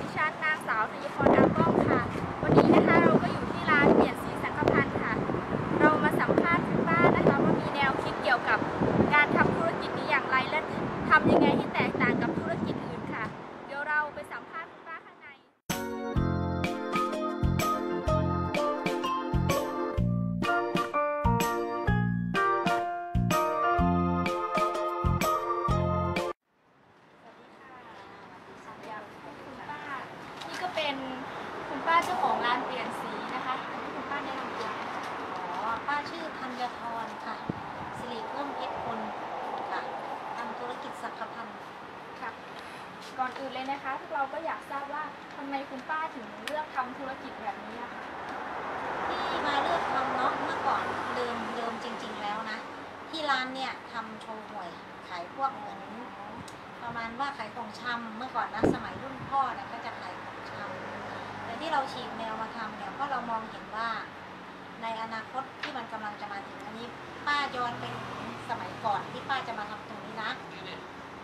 ดิฉันนางสาวธัญพรดาวกล้องค่ะ วันนี้นะคะเราก็อยู่ ก่อนอื่นเลยนะคะพวกเราก็อยากทราบว่าทำไมคุณป้าถึงเลือกทำธุรกิจแบบนี้อะค่ะที่มาเลือกทำเนาะเมื่อก่อนเดิมเดิมจริง ๆ แล้วนะ ที่ร้านเนี่ยทำโชว์หวยขายพวกเหมือนประมาณว่าขายของชำเมื่อก่อนนะสมัยรุ่นพ่อเนี่ยก็จะขายของชำแต่ที่เราฉีกแนวมาทำเนี่ยเพราะเรามองเห็นว่า ในอนาคตที่มันกำลังจะมาถึงอันนี้ ป้าย้อนไปถึงสมัยก่อนที่ป้าจะมาทำตรงนี้นะ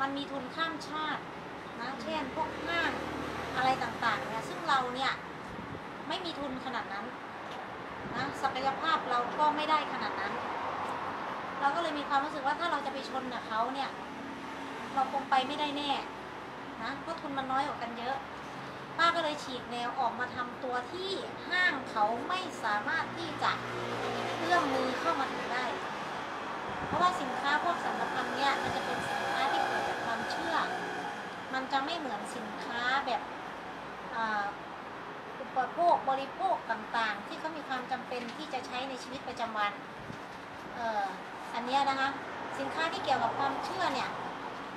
มันมีทุนข้ามชาติ นะเช่นพวกห้างอะไรต่างๆเนี่ยซึ่งเราเนี่ยไม่มีทุนขนาดนั้นนะศักยภาพเราก็ไม่ได้ขนาดนั้น เราก็เลยมีความรู้สึกว่าถ้าเราจะไปชนกับเขาเนี่ย เราคงไปไม่ได้แน่นะเพราะทุนมันน้อยกว่ากันเยอะป้าก็เลยฉีกแนวออกมาทำตัวที่ห้างเขาไม่สามารถที่จะเอื้อมมือเข้ามาถึงได้ เพราะว่าสินค้าพวกสังฆพันธ์เนี่ยมันจะเป็น เหมือนสินค้าแบบอุปโภคบริโภคต่างๆ ที่เขามีความจำเป็นที่จะใช้ในชีวิตประจำวันเอออันนี้นะคะสินค้าที่เกี่ยวกับความเชื่อเนี่ย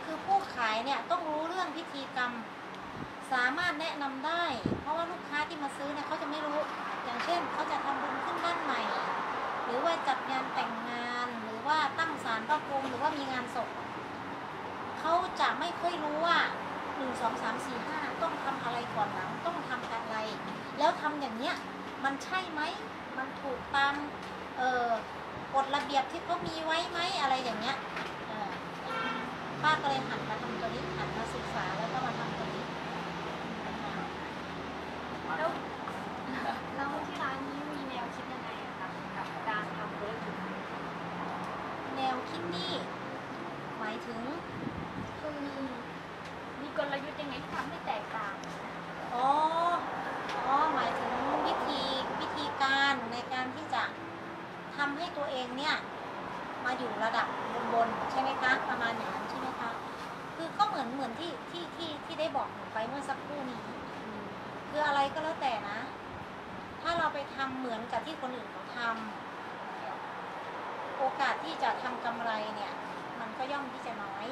คือผู้ขายเนี่ยต้องรู้เรื่องพิธีกรรม สามารถแนะนำได้ เพราะว่าลูกค้าที่มาซื้อเนี่ยเขาจะไม่รู้ อย่างเช่นเขาจะทำบุญขึ้นบ้านใหม่ หรือว่าจัดงานแต่งงานหรือว่าตั้งศาลพระภูมิหรือว่ามีงานศพเขาจะไม่ค่อยรู้ว่า สองสามสี่ห้าต้องทำอะไรก่อนหลังต้องทำอะไร แล้วทำอย่างเนี้ยมันใช่ไหมมันถูกตามเอ่อกฎระเบียบที่เขามีไว้ไหมอะไรอย่างเงี้ยป้าก็เลยหันมาทำตัวนี้หันมาศึกษาแล้วก็มาทำตัวนี้ แล้วแล้วที่ร้านนี้มีแนวคิดยังไงอะคะกับการทำธุรกิจนี้ แนวคิดนี่หมายถึง คือมีกลยุทธ์ยังไงที่ทำให้แตกต่าง อ๋อ อ๋อ หมายถึงวิธีวิธีการในการที่จะทำให้ตัวเองเนี่ย มาอยู่ระดับบนๆใช่ไหมคะ ประมาณอย่างนั้นใช่ไหมคะ คือก็เหมือนเหมือนที่ที่ที่ที่ได้บอกหนูไปเมื่อสักครู่นี้ คืออะไรก็แล้วแต่นะ ถ้าเราไปทำเหมือนกับที่คนอื่นเขาทำโอกาสที่จะทำกำไรเนี่ย มันก็ย่อมที่จะน้อย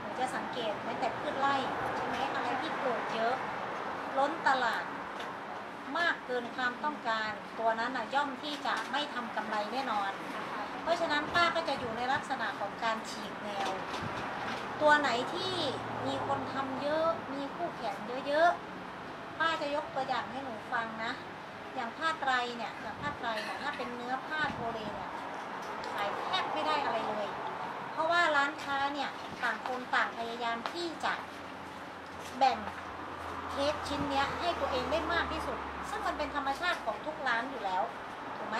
หนู จะสังเกตแม้แต่พืชไร่ใช่ไหมอะไรที่ปลูกเยอะ ล้นตลาดมากเกินความต้องการ ตัวนั้นนะย่อมที่จะไม่ทำกำไรแน่นอน เพราะฉะนั้นป้าก็จะอยู่ในลักษณะของการฉีกแนว ตัวไหนที่มีคนทำเยอะมีคู่แข่งเยอะๆป้าจะยกตัวอย่างให้หนูฟังนะ อย่างผ้าไตรเนี่ยอย่างผ้าไตรเนี่ยถ้าเป็นเนื้อผ้าโทเลเนี่ยขายแทบไม่ได้อะไรเลย เพราะว่าร้านค้าเนี่ยต่างคนต่างพยายามที่จะแบ่งเทปชิ้นเนี้ยให้ตัวเองได้มากที่สุด ซึ่งมันเป็นธรรมชาติของทุกร้านอยู่แล้วถูกไหม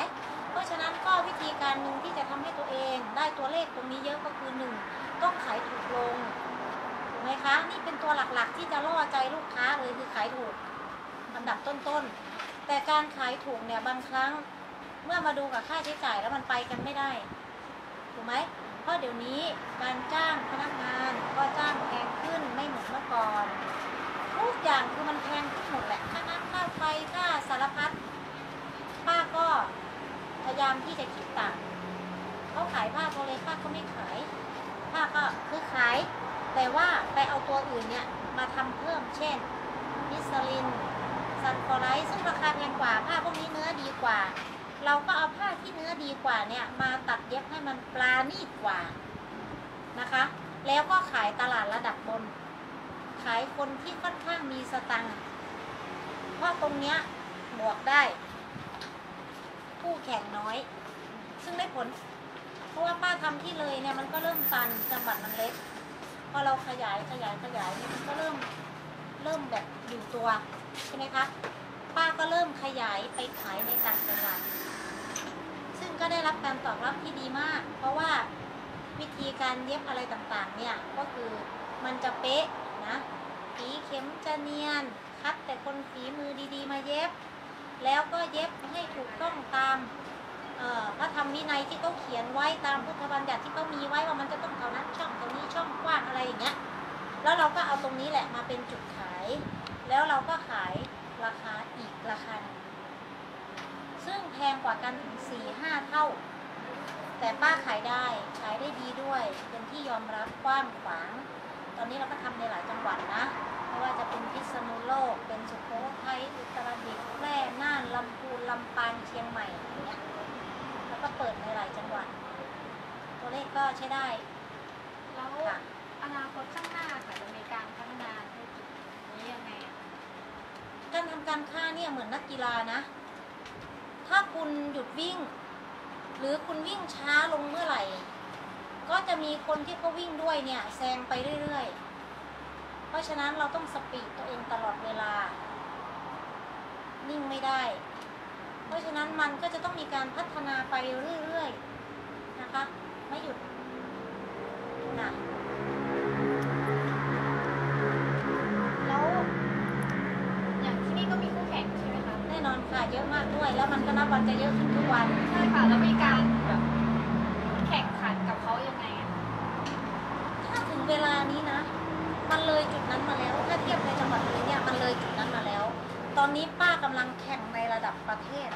เพราะฉะนั้นก็วิธีการหนึ่งที่จะทำให้ตัวเองได้ตัวเลขตรงนี้เยอะก็คือหนึ่งต้องขายถูกลงถูกไหมคะ นี่เป็นตัวหลักๆ ที่จะล่อใจลูกค้าเลยคือขายถูกอันดับต้นๆ แต่การขายถูกเนี่ยบางครั้งเมื่อมาดูกับค่าใช้จ่ายแล้วมันไปกันไม่ได้ถูกไหม เพราะเดี๋ยวนี้การจ้างพนักงานก็จ้างแพงขึ้นไม่เหมือนเมื่อก่อน ทุกอย่างคือมันแพงขึ้นหมดแหละค่าน้ำค่าไฟค่าสารพัดป้าก็พยายามที่จะคิดต่างเขาขายผ้าโพเลป้าก็ไม่ขายผ้าก็คือขาย แต่ว่าไปเอาตัวอื่นเนี่ยมาทำเพิ่มเช่นมิสลินซันฟอร์ไลท์ซึ่งราคาแพงกว่าผ้าพวกนี้เนื้อดีกว่า เราก็เอาผ้าที่เน กว่าเนี่ยมาตัดเย็บให้มันปลาณีตกว่านะคะ แล้วก็ขายตลาดระดับบน ขายคนที่ค่อนข้างมีสตังค์เพราะตรงเนี้ยบวกได้ ผู้แข่งน้อย ซึ่งได้ผล เพราะว่าป้าทำที่เลยเนี่ยมันก็เริ่มตันจังหวัดมันเล็กพอเราขยายขยายขยายเนี่ยมันก็เริ่มเริ่มแบบอยู่ตัวใช่ไหมคะป้าก็เริ่มขยายไปขายในต่างจังหวัด ได้รับการตอบรับที่ดีมาก เพราะว่าวิธีการเย็บอะไรต่างๆ เนี่ยก็คือมันจะเป๊ะนะฝีเข็มจะเนียน คัดแต่คนฝีมือดีๆ มาเย็บ แล้วก็เย็บให้ถูกต้องตามเอ่อพระธรรมวินัยที่เขาเขียนไว้ตามพุทธบัญญัติที่เขามีไว้ว่ามันจะต้องเท่านั้นช่องเท่านี้ช่องกว้างอะไรอย่างเงี้ยแล้วเราก็เอาตรงนี้แหละมาเป็นจุดขาย แล้วเราก็ขายราคาอีกราคาหนึ่ง ว่ากันถึงสี่ห้าเท่า แต่ป้าขายได้ขายได้ดีด้วย เป็นที่ยอมรับกว้างขวาง ตอนนี้เราก็ทำในหลายจังหวัดนะ ไม่ว่าจะเป็นพิษณุโลก เป็นสุโขทัยอุตรดิตถ์แพร่น่านลำพูนลำปางเชียงใหม่อย่างเงี้ยแล้วก็เปิดในหลายจังหวัด ตัวเลขก็ใช้ได้แล้วค่ะอนาคตข้างหน้าค่ะจะมีการพัฒนาธุรกิจนี้ยังไงอะการทำการค้าเนี่ยเหมือนนักกีฬานะ ถ้าคุณหยุดวิ่ง หรือคุณวิ่งช้าลงเมื่อไหร่ ก็จะมีคนที่เขาวิ่งด้วยเนี่ยแซงไปเรื่อยๆ เพราะฉะนั้นเราต้องสปีดตัวเองตลอดเวลา นิ่งไม่ได้ เพราะฉะนั้นมันก็จะต้องมีการพัฒนาไปเรื่อยๆ นะคะ ไม่หยุดนะ แน่นอนค่ะเยอะมากด้วย แล้วมันก็นับวันจะเยอะขึ้นทุกวัน ใช่ค่ะ แล้วมีการแบบแข่งขันกับเขายังไงอะถ้าถึงเวลานี้นะ มันเลยจุดนั้นมาแล้ว ถ้าเทียบในจังหวัดเลยเนี่ย มันเลยจุดนั้นมาแล้ว ตอนนี้ป้ากำลังแข่งในระดับประเทศ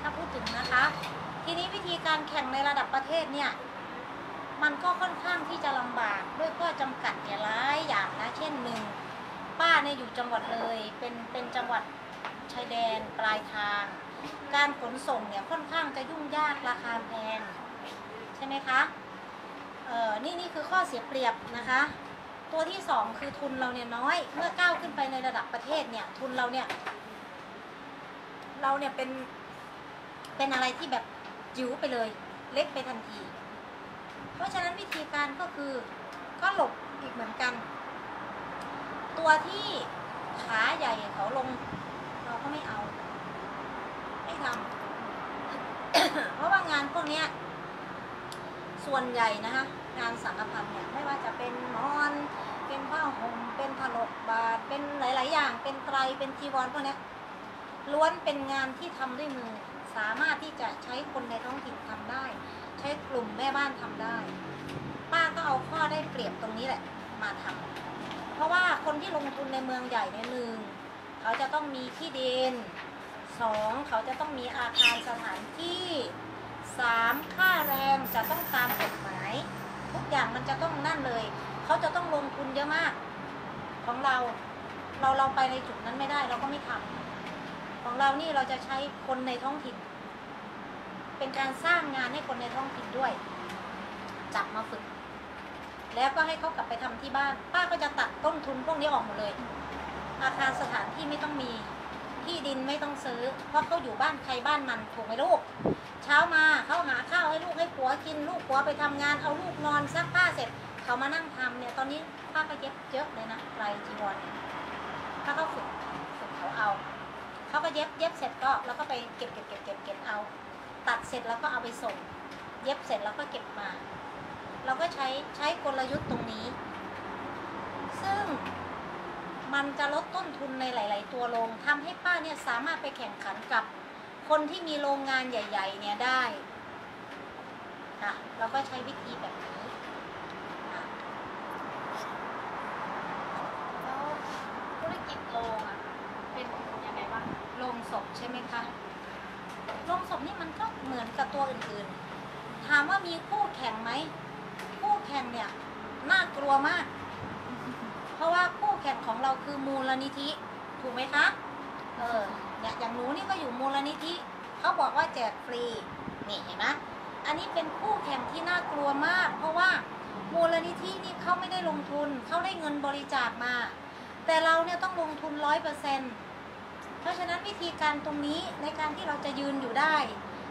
ถ้าพูดถึงนะคะ ทีนี้วิธีการแข่งในระดับประเทศเนี่ย มันก็ค่อนข้างที่จะลำบากด้วยข้อจำกัดเนี่ยหลายอย่างนะ เช่นหนึ่งป้าเนี่ยอยู่จังหวัดเลย เป็นเป็นจังหวัด ชายแดนปลายทาง การขนส่งเนี่ยค่อนข้างจะยุ่งยากราคาแพงใช่ไหมคะเออนี่นี่คือข้อเสียเปรียบนะคะ ตัวที่สองคือทุนเราเนี่ยน้อย เมื่อก้าวขึ้นไปในระดับประเทศเนี่ยทุนเราเนี่ยเราเนี่ยเป็นเป็นอะไรที่แบบจิ๋วไปเลย เล็กไปทันที เพราะฉะนั้นวิธีการก็คือก็หลบอีกเหมือนกัน ตัวที่ขาใหญ่เขาลง ไม่เอา ไม่ทำ เพราะว่างานพวกเนี้ย ส่วนใหญ่นะคะงานสังฆพันธ์เนี่ยไม่ว่าจะเป็นหมอน เป็นผ้าห่มเป็นถลกบาทเป็นหลาย ๆ อย่าง เป็นไตรเป็นจีวรพวกนี้ล้วนเป็นงานที่ทำด้วยมือ สามารถที่จะใช้คนในท้องถิ่นทำได้ ใช้กลุ่มแม่บ้านทำได้ ป้าก็เอาข้อได้เปรียบตรงนี้แหละ มาทำเพราะว่าคนที่ลงทุนในเมืองใหญ่ในหนึ่ง เขาจะต้องมีที่ดินสองเขาจะต้องมีอาคารสถานที่สามค่าแรงจะต้องตามกฎหมาย ทุกอย่างมันจะต้องนั่นเลย เขาจะต้องลงทุนเยอะมาก ของเราเราเราไปในจุดนั้นไม่ได้เราก็ไม่ทำของเรานี่เราจะใช้คนในท้องถิ่น เป็นการสร้างงานให้คนในท้องถิ่นด้วย จับมาฝึก แล้วก็ให้เขากลับไปทำที่บ้าน ป้าก็จะตัดต้นทุนพวกนี้ออกหมดเลย อาคารสถานที่ไม่ต้องมี ที่ดินไม่ต้องซื้อ เพราะเขาอยู่บ้านใครบ้านมันถูกไหมลูก เช้ามาเขาหาข้าวให้ลูกให้ผัวกิน ลูกผัวไปทำงานเอาลูกนอนซักผ้าเสร็จเขามานั่งทำเนี่ยตอนนี้ป้าก็เย็บเยอะเลยนะไรจีวรเนี่ยถ้าเขาฝึกฝึกเขาเอาเขาก็เย็บเย็บเสร็จก็แล้วก็ไปเก็บเก็บเก็บเก็บเก็บเอา ตัดเสร็จแล้วก็เอาไปส่ง เย็บเสร็จแล้วก็เก็บมา เราก็ใช้ใช้กลยุทธ์ตรงนี้ ซึ่ง มันจะลดต้นทุนในหลาย ๆ ตัวลงทำให้ป้าเนี่ยสามารถไปแข่งขันกับคนที่มีโรงงานใหญ่ ๆ เนี่ยได้ค่ะเราก็ใช้วิธีแบบนี้ค่ะแล้วธุรกิจโรงอะเป็นยังไงบ้างโรงศพใช่ไหมคะโรงศพนี่มันก็เหมือนกับตัวอื่น ๆ ถามว่ามีคู่แข่งไหมคู่แข่งเนี่ยน่ากลัวมาก เพราะว่าคู่แข่งของเรา คือมูลนิธิ ถูกไหมคะเออเนี่ยอย่างหนูนี่ก็อยู่มูลนิธิเขาบอกว่าแจกฟรีนี่เห็นไหมอันนี้เป็นคู่แข่งที่น่ากลัวมาก เพราะว่ามูลนิธินี่เขาไม่ได้ลงทุนเขาได้เงินบริจาคมา แต่เราเนี่ยต้องลงทุนร้อยเปอร์เซ็นต์เพราะฉะนั้นวิธีการตรงนี้ในการที่เราจะยืนอยู่ได้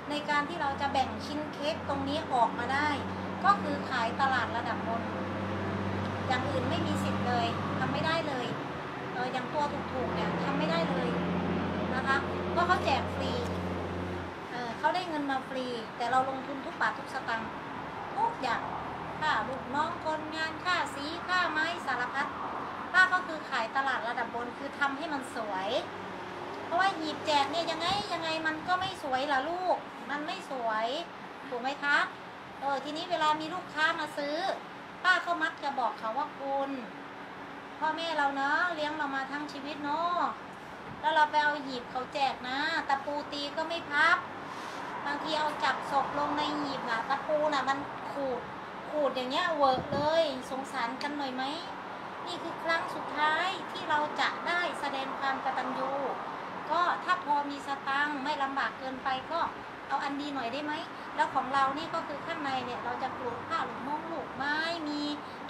ในการที่เราจะแบ่งชิ้นเค้กตรงนี้ออกมาได้ ก็คือขายตลาดระดับบนอย่างอื่นไม่มีสิทธิ์เลยทำไม่ได้เลย อออย่างตัวถูกๆเนี่ยทำไม่ได้เลยนะคะ เพราะเขาแจกฟรีเออเขาได้เงินมาฟรี แต่เราลงทุนทุกบาททุกสตางค์ทุกอย่างค่าลูกน้องคนงานค่าสีค่าไม้สารพัดป้าก็คือขายตลาดระดับบนคือทำให้มันสวย เพราะว่าหยิบแจกเนี่ยยังไงยังไงมันก็ไม่สวยล่ะลูก มันไม่สวยถูกไหมคะเออทีนี้เวลามีลูกค้ามาซื้อ ป้าก็มักจะบอกเขาว่าคุณ พ่อแม่เราเนาะเลี้ยงเรามาทั้งชีวิตเนาะแล้วเราไปเอาหยิบเขาแจกนะตะปูตีก็ไม่พับบางทีเอาจับศพลงในหีบนะตะปูน่ะ มันขูดขูดอย่างเงี้ยเวิร์กเลย สงสารกันหน่อยไหมนี่คือครั้งสุดท้ายที่เราจะได้แสดงความกตัญญูก็ถ้าพอมีสตังค์ไม่ลำบากเกินไปก็เอาอันดีหน่อยได้ไหม แล้วของเรานี่ก็คือข้างในเนี่ยเราจะปลูกผ้าหลุมมงลูกไม้มี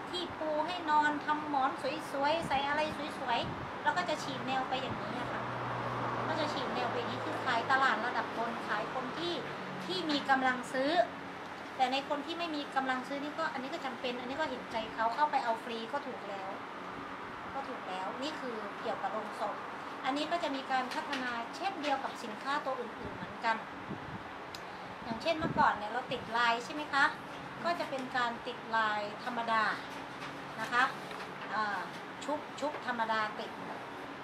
ที่ปูให้นอนทำหมอน สวยๆ ใส่อะไรสวยๆแล้วก็จะฉีกแนวไปอย่างนี้อะค่ะ ก็จะฉีกแนวไปนี้คือขายตลาดระดับบนขายคนที่ที่มีกำลังซื้อ แต่ในคนที่ไม่มีกำลังซื้อนี่ก็อันนี้ก็จำเป็น อันนี้ก็เห็นใจเขาเข้าไปเอาฟรีก็ถูกแล้ว ก็ถูกแล้วนี่คือเกี่ยวกับโรงศพอันนี้ก็จะมีการพัฒนาเช่นเดียวกับสินค้าตัวอื่นๆเหมือนกัน อย่างเช่นเมื่อก่อนเนี่ยเราติดลายใช่ไหมคะ ก็จะเป็นการติดลายธรรมดานะคะ ชุบชุบธรรมดาติด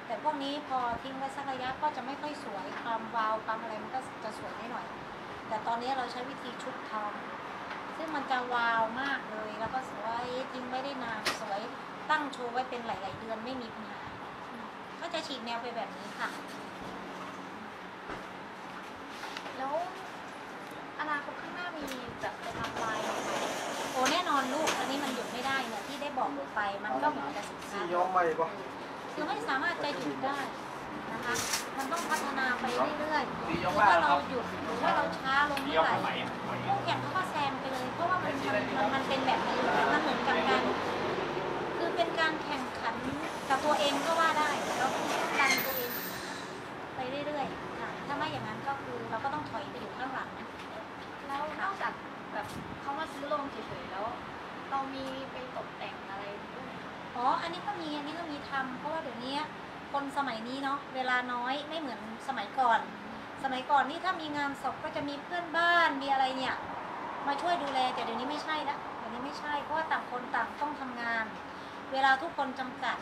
แต่พวกนี้พอทิ้งไว้สักระยะก็จะไม่ค่อยสวยความวาวความอะไรมันก็จะสวยได้หน่อย แต่ตอนนี้เราใช้วิธีชุบทอง ซึ่งมันจะวาวมากเลย แล้วก็สวยทิ้งไว้ได้นานสวยตั้งโชว์ไว้เป็นหลาย ๆ เดือนไม่มีปัญหาอืมก็จะฉีกแนวไปแบบนี้ค่ะ แล้วอนาคตข้างหน้ามีแบบจะทำลายไหมคะโอ้แน่นอนลูกอันนี้ บอกลงไป มันก็เหมือนกับสินค้าสีย้อมใหม่ปะคือไม่สามารถจะหยุดได้นะคะ มันต้องพัฒนาไปเรื่อยๆสีหย้รืออมใหม่ว่าคเรารับหยุดหรือว่าเราช้าลงเมื่อไหร่คู่แข่งเขาก็แซงไปเลย เพราะว่ามันมันมันมันเป็นแบบนี้มันเหมือนกับการคือเป็นการแข่งขันกับตัวเองก็ว่าได้เราต้องดันตัวเองไปเรื่อยๆค่ะ ถ้าไม่อย่างนั้นก็คือเราก็ต้องถอยไปอยู่ข้างหลังแล้วนอกจาก อันนี้ก็มีอันนี้ก็มีทำเพราะว่าเดี๋ยวนี้คนสมัยนี้เนาะเวลาน้อยไม่เหมือนสมัยก่อน สมัยก่อนนี่ถ้ามีงานศพก็จะมีเพื่อนบ้านมีอะไรเนี่ยมาช่วยดูแลแต่เดี๋ยวนี้ไม่ใช่ละเดี๋ยวนี้ไม่ใช่เพราะว่าต่างคนต่างต้องทำงาน เวลาทุกคนจำกัด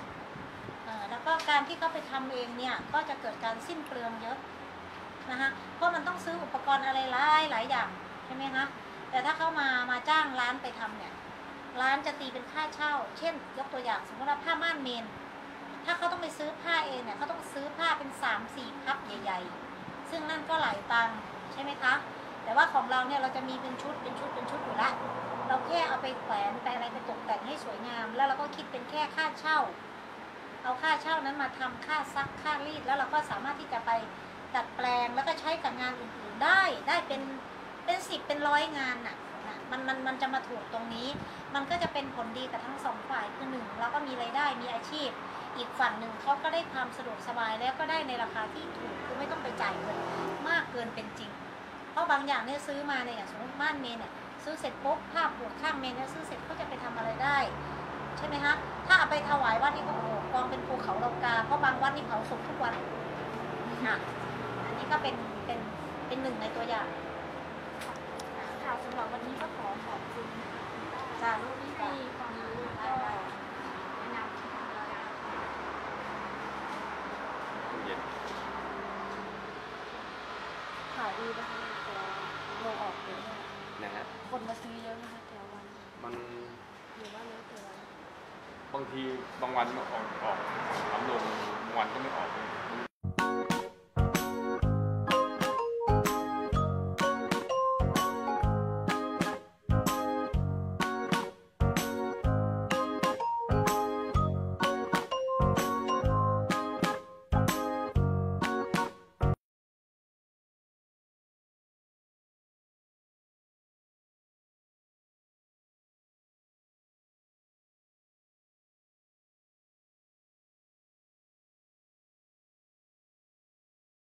แล้วก็การที่เขาไปทำเองเนี่ยก็จะเกิดการสิ้นเปลืองเยอะนะคะเพราะมันต้องซื้ออุปกรณ์อะไรหลายหลายอย่างใช่ไหมคะแต่ถ้าเขามามาจ้างร้านไปทำเนี่ย ร้านจะตีเป็นค่าเช่า เช่น ยกตัวอย่างสมมติว่าผ้าม่านเมน ถ้าเขาต้องไปซื้อผ้าเองเนี่ยเขาต้องซื้อผ้าเป็นสามสี่พับใหญ่ ๆ ซึ่งนั่นก็หลายตังค์ใช่ไหมคะ แต่ว่าของเราเนี่ยเราจะมีเป็นชุดเป็นชุดเป็นชุดอยู่ละเราแค่เอาไปแขวนไปอะไรไปตกแต่งให้สวยงาม แล้วเราก็คิดเป็นแค่ค่าเช่า เอาค่าเช่านั้นมาทำค่าซักค่ารีดแล้วเราก็สามารถที่จะไปดัดแปลงแล้วก็ใช้กับงานอื่นๆได้ได้เป็นเป็นสิบเป็นร้อยงานน่ะ มันมันมันจะมาถูกตรงนี้ มันก็จะเป็นผลดีกับทั้งสองฝ่ายคือหนึ่งเราก็มีรายได้มีอาชีพ อีกฝั่งหนึ่งเขาก็ได้ความสะดวกสบายแล้วก็ได้ในราคาที่ถูกคือไม่ต้องไปจ่ายเงินมากเกินเป็นจริง เพราะบางอย่างเนี่ยซื้อมาเนี่ยอย่างสมมติบ้านเมนเนี่ยซื้อเสร็จปุ๊บผ้าผูกข้างเมนเนี่ยซื้อเสร็จเขาจะไปทำอะไรได้ใช่ไหมคะถ้าเอาไปถวายวัดนี่ก็โอ้โหกองเป็นภูเขาเรากาเพราะบางวัดนี่เผาศพทุกวันอะอันนี้ก็เป็นเป็นเป็นหนึ่งในตัวอย่าง ค่ะสำหรับวันนี้ก็ขอขอบคุณจ้าที่ให้ความรู้แล้วก็แนะนำทางเราขายดีนะคะแต่ลออกเยอะมากนะฮะคนมาซื้อเยอะนะคะแต่วันมันหรือว่าแล้วแต่วันบางทีบางวันมันออกออกสามโลบางวันก็ไม่ออก